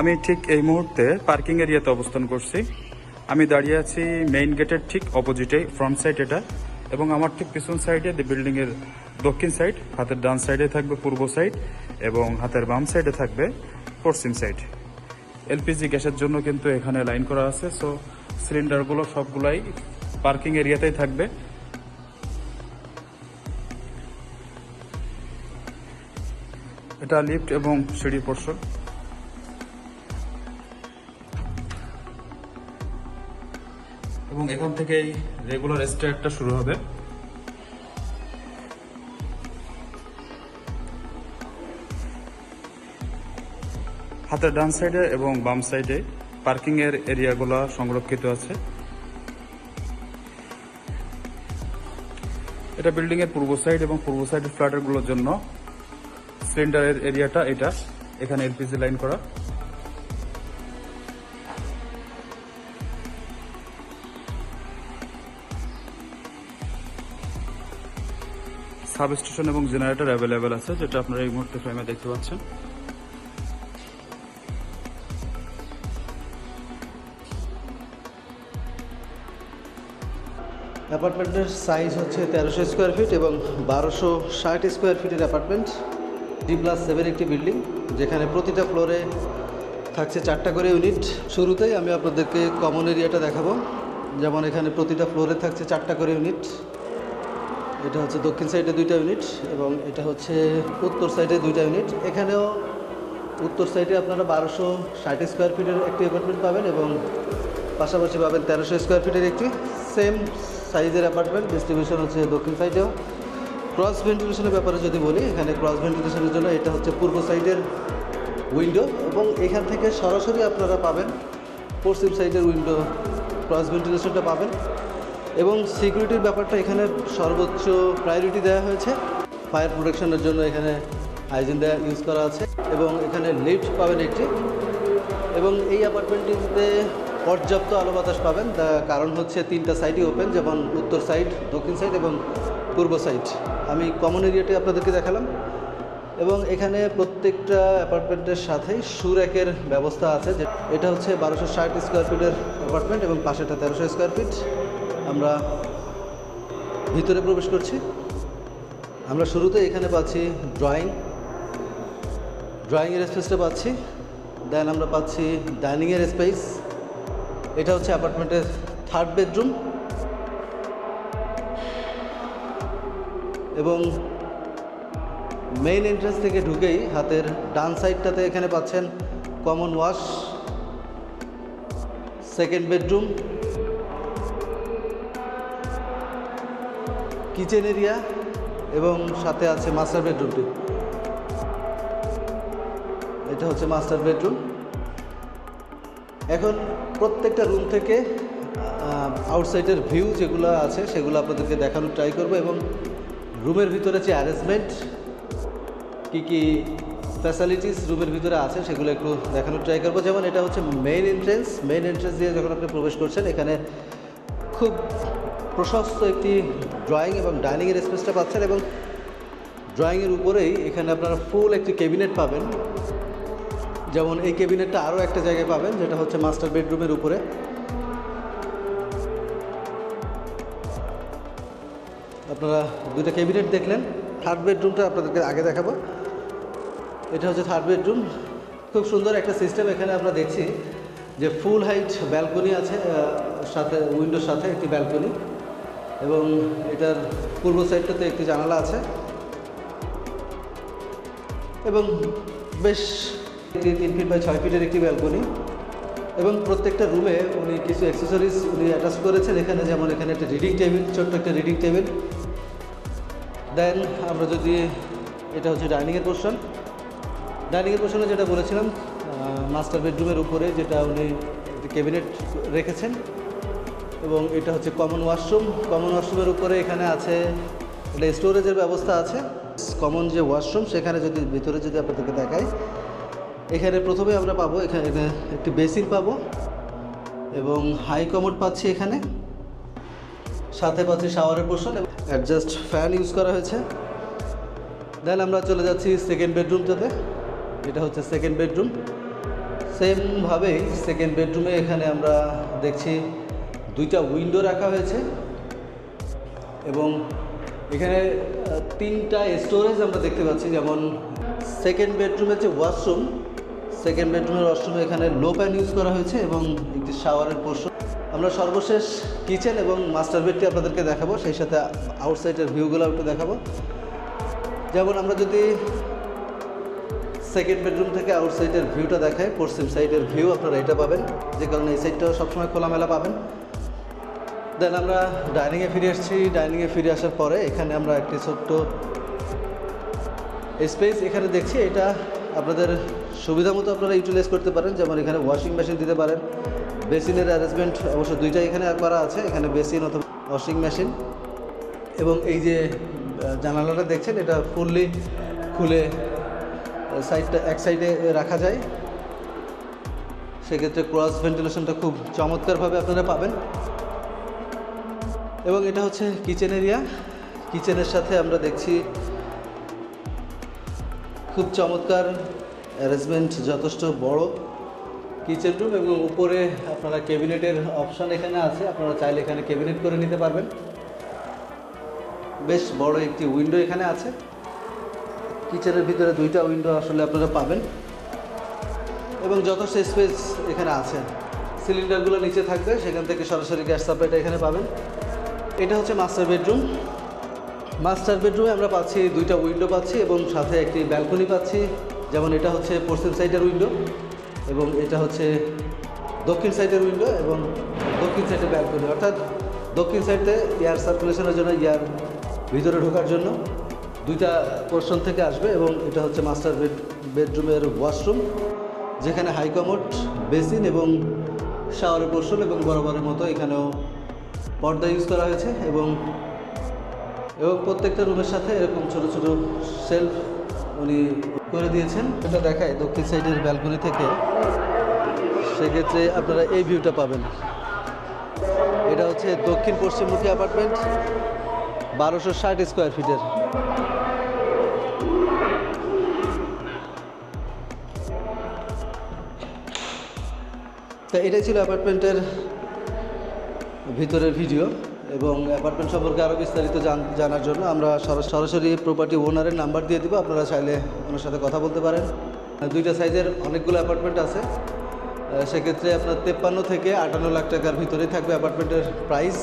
আমি ঠিক এই মুহূর্তে পার্কিং এরিয়াতে অবস্থান করছি। আমি দাঁড়িয়ে আছি মেইন গেটের ঠিক অপোজিটে ফ্রন্ট সাইড এটা এবং আমার ঠিক পিছন সাইডে বিল্ডিং এর দক্ষিণ সাইড হাতের ডান সাইডে থাকবে পূর্ব সাইড এবং হাতের বাম সাইডে থাকবে পশ্চিম সাইড এলপিজি গ্যাসের জন্য কিন্তু এখানে লাইন করা আছে সো সিলিন্ডারগুলো সবগুলাই পার্কিং এরিয়াতেই থাকবে। এটা লিফট এবং সিঁড়ি পোর্শন এবং এখান থেকেই রেগুলার স্টার্টটা শুরু হবে। হাতের ডান সাইডে এবং বাম সাইডে পার্কিং এর এরিয়াগুলো সংরক্ষিত আছে। এটা বিল্ডিং এর পূর্ব সাইড এবং পূর্ব সাইডের ফ্ল্যাটেরগুলোর জন্য সিলিন্ডারের এরিয়াটা এটা, এখানে এলপিজি লাইন করা। সাব স্টেশন এবং জেনারেটর অ্যাভেলেবেল আছে, যেটা আপনারা এই মুহূর্তে ফ্রেমে দেখতে পাচ্ছেন। অ্যাপার্টমেন্টের সাইজ হচ্ছে তেরোশো স্কোয়ার ফিট এবং বারোশো ষাট স্কোয়ার ফিটের অ্যাপার্টমেন্ট। ডি প্লাস সেভেন একটি বিল্ডিং যেখানে প্রতিটা ফ্লোরে থাকছে চারটা করে ইউনিট শুরুতেই আমি আপনাদেরকে কমন এরিয়াটা দেখাবো। যেমন এখানে প্রতিটা ফ্লোরে থাকছে চারটা করে ইউনিট এটা হচ্ছে দক্ষিণ সাইডে দুইটা ইউনিট এবং এটা হচ্ছে উত্তর সাইডে দুইটা ইউনিট এখানেও উত্তর সাইডে আপনারা বারোশো ষাট স্কোয়ার ফিটের একটি অ্যাপার্টমেন্ট পাবেন এবং পাশাপাশি পাবেন তেরোশো স্কোয়ার ফিটের একটি সেম সাইজের অ্যাপার্টমেন্ট ডিস্ট্রিবিউশন হচ্ছে দক্ষিণ সাইডেও ক্রস ভেন্টিলেশনের ব্যাপারে যদি বলি, এখানে ক্রস ভেন্টিলেশনের জন্য এটা হচ্ছে পূর্ব সাইডের উইন্ডো এবং এখান থেকে সরাসরি আপনারা পাবেন পশ্চিম সাইডের উইন্ডো ক্রস ভেন্টিলেশনটা পাবেন। এবং সিকিউরিটির ব্যাপারটা এখানে সর্বোচ্চ প্রায়োরিটি দেওয়া হয়েছে। ফায়ার প্রোটেকশনের জন্য এখানে হাইজিন দেওয়া ইউজ করা আছে এবং এখানে লিফট পাবেন একটি। এবং এই অ্যাপার্টমেন্টটিতে পর্যাপ্ত আলো বাতাস পাবেন কারণ হচ্ছে তিনটা সাইডই ওপেন যেমন উত্তর সাইড দক্ষিণ সাইড এবং পূর্ব সাইড আমি কমন এরিয়াটি আপনাদেরকে দেখালাম। এবং এখানে প্রত্যেকটা অ্যাপার্টমেন্টের সাথেই সুরেকের ব্যবস্থা আছে। যে এটা হচ্ছে বারোশো ষাট স্কোয়ার ফিটের অ্যাপার্টমেন্ট এবং পাশেটা তেরোশো স্কোয়ার ফিট আমরা ভিতরে প্রবেশ করছি। আমরা শুরুতে এখানে পাচ্ছি ড্রয়িং ড্রয়িংয়ের স্পেসটা পাচ্ছি। দেন আমরা পাচ্ছি ডাইনিংয়ের স্পেস এটা হচ্ছে অ্যাপার্টমেন্টের থার্ড বেডরুম এবং মেইন এন্ট্রেন্স থেকে ঢুকেই হাতের ডান সাইডটাতে এখানে পাচ্ছেন common wash second bedroom kitchen area এবং সাথে আছে মাস্টার বেডরুমটি এটা হচ্ছে মাস্টার বেডরুম। এখন প্রত্যেকটা রুম থেকে আউটসাইডের ভিউ যেগুলো আছে সেগুলো আপনাদেরকে দেখানোর ট্রাই করব এবং রুমের ভিতরে যে অ্যারেঞ্জমেন্ট কী কী ফ্যাসিলিটিস রুমের ভিতরে আছে সেগুলো একটু দেখানোর ট্রাই করব। যেমন এটা হচ্ছে মেইন এন্ট্রেন্স মেইন এন্ট্রেন্স দিয়ে যখন আপনি প্রবেশ করছেন, এখানে খুব প্রশস্ত একটি ড্রয়িং এবং ডাইনিংয়ের স্পেসটা পাচ্ছেন এবং ড্রয়িংয়ের উপরেই এখানে আপনারা ফুল একটি ক্যাবিনেট পাবেন। যেমন এই ক্যাবিনেটটা আরও একটা জায়গায় পাবেন, যেটা হচ্ছে মাস্টার বেডরুমের উপরে। আপনারা দুইটা ক্যাবিনেট দেখলেন থার্ড বেডরুমটা আপনাদেরকে আগে দেখাবো। এটা হচ্ছে থার্ড বেডরুম খুব সুন্দর একটা সিস্টেম এখানে আমরা দেখছি যে ফুল হাইট ব্যালকনি আছে সাথে উইন্ডোর সাথে একটি ব্যালকনি এবং এটার পূর্ব সাইডটাতে একটি জানালা আছে। এবং বেশ একটি তিন ফিট বাই ছয় ফিটের একটি ব্যালকনি এবং প্রত্যেকটা রুমে উনি কিছু অ্যাক্সেসরিজ উনি অ্যাটাচ করেছেন। এখানে যেমন এখানে একটা রিডিং টেবিল ছোট্ট একটা রিডিং টেবিল দেন আমরা যদি, এটা হচ্ছে ডাইনিংয়ের পোর্শন ডাইনিংয়ের পোর্শনে যেটা বলেছিলাম মাস্টার বেডরুমের উপরে যেটা উনি ক্যাবিনেট রেখেছেন। এবং এটা হচ্ছে কমন ওয়াশরুম কমন ওয়াশরুমের উপরে এখানে আছে, এটা স্টোরেজের ব্যবস্থা আছে। কমন যে ওয়াশরুম সেখানে যদি ভিতরে যদি আপনাদেরকে দেখাই, এখানে প্রথমে আমরা পাবো, এখানে একটি বেসিন পাবো এবং হাই কমোড পাচ্ছি এখানে। সাথে পাচ্ছি শাওয়ারের পোর্শন অ্যাডজাস্ট ফ্যান ইউজ করা হয়েছে। দেন আমরা চলে যাচ্ছি সেকেন্ড বেডরুমটাতে এটা হচ্ছে সেকেন্ড বেডরুম সেমভাবেই সেকেন্ড বেডরুমে এখানে আমরা দেখছি দুইটা উইন্ডো রাখা হয়েছে এবং এখানে তিনটা স্টোরেজ আমরা দেখতে পাচ্ছি। যেমন সেকেন্ড বেডরুমের যে ওয়াশরুম সেকেন্ড বেডরুমের ওয়াশরুমে এখানে লো প্যান ইউজ করা হয়েছে এবং একটি শাওয়ারের পোর্শন আমরা সর্বশেষ কিচেন এবং মাস্টার বেডটি আপনাদেরকে দেখাবো, সেই সাথে আউটসাইডের ভিউগুলো একটু দেখাবো। যেমন আমরা যদি সেকেন্ড বেডরুম থেকে আউটসাইডের ভিউটা দেখাই, পশ্চিম সাইডের ভিউ আপনারা এটা পাবেন। যে কারণে এই সাইডটাও সবসময় খোলামেলা পাবেন। দেন আমরা ডাইনিংয়ে ফিরে এসেছি ডাইনিংয়ে ফিরে আসার পরে এখানে আমরা একটি ছোট্ট স্পেস এখানে দেখছি। এটা আপনাদের সুবিধা মতো আপনারা ইউটিলাইজ করতে পারেন। যেমন এখানে ওয়াশিং মেশিন দিতে পারেন। বেসিনের অ্যারেঞ্জমেন্ট অবশ্য দুইটাই এখানে করা আছে। এখানে বেসিন অথবা ওয়াশিং মেশিন এবং এই যে জানালাটা দেখছেন, এটা ফুললি খুলে সাইডটা এক সাইডে রাখা যায়। সেক্ষেত্রে ক্রস ভেন্টিলেশনটা খুব চমৎকারভাবে আপনারা পাবেন। এবং এটা হচ্ছে কিচেন এরিয়া কিচেনের সাথে আমরা দেখছি খুব চমৎকার অ্যারেঞ্জমেন্ট যথেষ্ট বড় কিচেন রুম এবং উপরে আপনারা ক্যাবিনেটের অপশান এখানে আছে। আপনারা চাইলে এখানে ক্যাবিনেট করে নিতে পারবেন। বেশ বড় একটি উইন্ডো এখানে আছে। কিচেনের ভিতরে দুইটা উইন্ডো আসলে আপনারা পাবেন। এবং যথেষ্ট স্পেস এখানে আছে। সিলিন্ডারগুলো নিচে থাকবে, সেখান থেকে সরাসরি গ্যাস সাপ্লাইটা এখানে পাবেন। এটা হচ্ছে মাস্টার বেডরুম মাস্টার বেডরুমে আমরা পাচ্ছি দুইটা উইন্ডো পাচ্ছি এবং সাথে একটি ব্যালকনি পাচ্ছি। যেমন এটা হচ্ছে পশ্চিম সাইডের উইন্ডো এবং এটা হচ্ছে দক্ষিণ সাইডের উইন্ডো এবং দক্ষিণ সাইডের ব্যালকনি অর্থাৎ দক্ষিণ সাইডে এয়ার সার্কুলেশনের জন্য এয়ার ভিতরে ঢোকার জন্য দুইটা পোর্শন থেকে আসবে এবং এটা হচ্ছে মাস্টার বেড বেডরুমের ওয়াশরুম যেখানে হাইকমোড বেসিন এবং শাওয়ারের পোর্শন এবং বরাবরের মতো এখানেও পর্দা ইউজ করা হয়েছে এবং এবং প্রত্যেকটা রুমের সাথে এরকম ছোট ছোট সেলফ উনি করে দিয়েছেন। এটা দেখায় দক্ষিণ সাইডের ব্যালকনি থেকে। সেক্ষেত্রে আপনারা এই ভিউটা পাবেন। এটা হচ্ছে দক্ষিণ পশ্চিমমুখী অ্যাপার্টমেন্ট বারোশো ষাট স্কোয়ার ফিটের তা এটাই ছিল অ্যাপার্টমেন্টের ভিতরের ভিডিও এবং অ্যাপার্টমেন্ট সম্পর্কে আরও বিস্তারিত জানার জন্য আমরা সরা- সরাসরি প্রপার্টি ওনারের নাম্বার দিয়ে দেবো। আপনারা চাইলে ওনার সাথে কথা বলতে পারেন। দুইটা সাইজের অনেকগুলো অ্যাপার্টমেন্ট আছে। সেক্ষেত্রে আপনার তেপ্পান্ন থেকে আটান্ন লাখ টাকার ভিতরেই থাকবে অ্যাপার্টমেন্টের প্রাইস